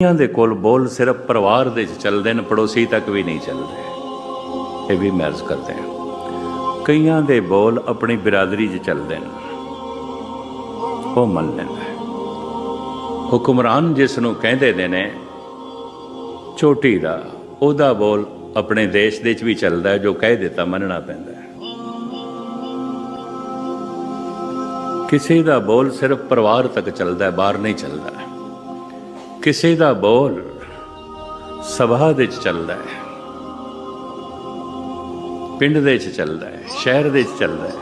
ਕਈਆਂ ਦੇ ਕੋਲ ਬੋਲ ਸਿਰਫ ਪਰਿਵਾਰ ਦੇ ਚ ਚੱਲਦੇ ਨੇ, ਪੜੋਸੀ ਤੱਕ ਵੀ ਨਹੀਂ ਚੱਲਦੇ। ਇਹ ਵੀ ਮਰਜ਼ ਕਰਦੇ ਆ ਕਈਆਂ ਦੇ ਬੋਲ ਆਪਣੀ ਬਿਰਾਦਰੀ 'ਚ ਚੱਲਦੇ ਨੇ। ਉਹ ਮੰਨ ਲੈਂਦਾ ਹੁਕਮਰਾਨ ਜਿਸ ਨੂੰ ਕਹਿੰਦੇ ਨੇ ਨੇ, ਚੋਟੀ ਦਾ, ਉਹਦਾ ਬੋਲ ਆਪਣੇ ਦੇਸ਼ ਦੇ 'ਚ ਵੀ ਚੱਲਦਾ ਜੋ ਕਹਿ ਦਿੱਤਾ, ਮੰਨਣਾ ਪੈਂਦਾ ਕਿਸੇ ਦਾ ਬੋਲ ਸਿਰਫ ਪਰਿਵਾਰ ਤੱਕ ਚੱਲਦਾ ਬਾਹਰ ਨਹੀਂ ਚੱਲਦਾ ਕਿਸੇ ਦਾ ਬੋਲ ਸਭਾ ਦੇ 'ਚ ਚੱਲਦਾ ਹੈ। ਪਿੰਡ ਦੇ 'ਚ ਚੱਲਦਾ ਹੈ, ਸ਼ਹਿਰ ਦੇ 'ਚ ਚੱਲਦਾ ਹੈ।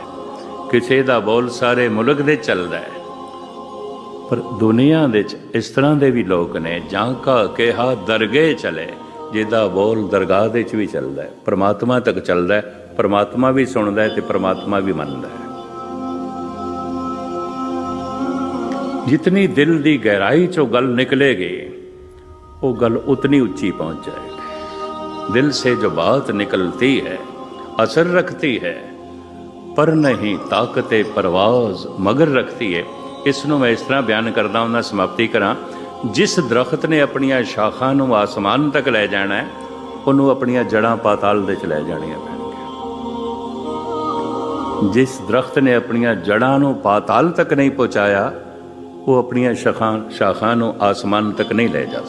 ਕਿਸੇ ਦਾ ਬੋਲ ਸਾਰੇ ਮੁਲਕ ਦੇ ਚੱਲਦਾ ਹੈ। ਪਰ ਦੁਨੀਆ ਦੇ 'ਚ ਇਸ ਤਰ੍ਹਾਂ ਦੇ ਵੀ ਲੋਕ ਨੇ ਜਾਂ ਕਾ ਕਿਹਾ ਦਰਗੇ ਚਲੇ, ਜਿਹਦਾ ਬੋਲ ਦਰਗਾਹ ਦੇ 'ਚ ਵੀ ਚੱਲਦਾ ਹੈ। ਪ੍ਰਮਾਤਮਾ ਤੱਕ ਚੱਲਦਾ ਹੈ, ਪ੍ਰਮਾਤਮਾ ਵੀ ਸੁਣਦਾ ਹੈ ਤੇ ਪ੍ਰਮਾਤਮਾ ਵੀ ਮੰਨਦਾ ਹੈ। ਜਿਤਨੀ ਦਿਲ ਦੀ ਗਹਿਰਾਈ ਚੋਂ ਗੱਲ ਨਿਕਲੇਗੀ, ਉਹ ਗੱਲ ਉਤਨੀ ਉੱਚੀ ਪਹੁੰਚ ਜਾਏਗੀ। ਦਿਲ ਸੇ ਜੋ ਬਾਤ ਨਿਕਲਤੀ ਹੈ, ਅਸਰ ਰੱਖਤੀ ਹੈ, ਪਰ ਨਹੀਂ ਤਾਕਤੇ ਪਰਵਾਜ਼ ਮਗਰ ਰੱਖਤੀ ਹੈ। ਇਸ ਨੂੰ ਮੈਂ ਇਸ ਤਰ੍ਹਾਂ ਬਿਆਨ ਕਰਦਾ ਉਹਨਾਂ ਸਮਾਪਤੀ ਕਰਾਂ। ਜਿਸ ਦਰਖਤ ਨੇ ਆਪਣੀਆਂ ਸ਼ਾਖਾਂ ਨੂੰ ਆਸਮਾਨ ਤੱਕ ਲੈ ਜਾਣਾ ਉਹਨੂੰ ਆਪਣੀਆਂ ਜੜਾਂ ਪਾਤਾਲ ਦੇ ਚ ਲੈ ਜਾਣੀਆਂ ਪੈਣਗੀਆਂ। ਜਿਸ ਦਰਖਤ ਨੇ ਆਪਣੀਆਂ ਜੜਾਂ ਨੂੰ ਪਾਤਾਲ ਤੱਕ ਨਹੀਂ ਪਹੁੰਚਾਇਆ ਉਹ ਆਪਣੀਆਂ ਸ਼ਾਖਾਂ ਸ਼ਾਖਾਂ ਨੂੰ ਆਸਮਾਨ ਤੱਕ ਨਹੀਂ ਲੈ ਜਾ